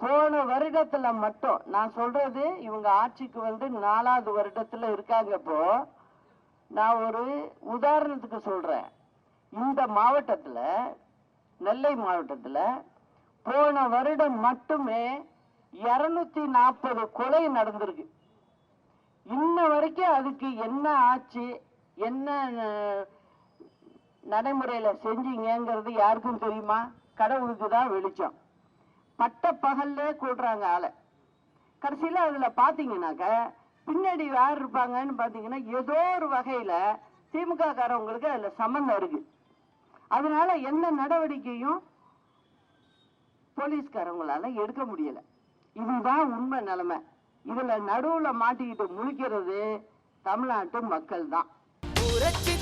போன வருடத்துல மட்டும் நான் சொல்றது இவங்க ஆட்சிக்கு வந்து நாலாவது வருடத்துல இருக்காங்க இப்போ. நான் ஒரு உதாரணத்துக்கு சொல்றேன். இந்த மாவட்டத்துல நெல்லை மாவட்டத்துல போன வருடம் மட்டுமே இருநூத்தி நாற்பது கொலை நடந்திருக்கு. இன்ன வரைக்கும் அதுக்கு என்ன ஆச்சு என்ன நடைமுறையில செஞ்சீங்கிறது யாருக்கும் தெரியுமா? கடவுளுக்கு தான் வெளிச்சம். பட்ட பகல்ல கூடுறாங்க ஆளை. கடைசியில் அதில் பாத்தீங்கன்னாக்க பின்னாடி யார் இருப்பாங்கன்னு பார்த்தீங்கன்னா ஏதோ ஒரு வகையில் திமுக காரவங்களுக்கு அதில் சம்மந்தம் இருக்கு. அதனால எந்த நடவடிக்கையும் போலீஸ்காரவங்களால எடுக்க முடியலை. இதுதான் உண்மை நிலைமை. இதில் நடுவில் மாட்டிக்கிட்டு முழிக்கிறது தமிழ்நாட்டு மக்கள் தான் புரட்சி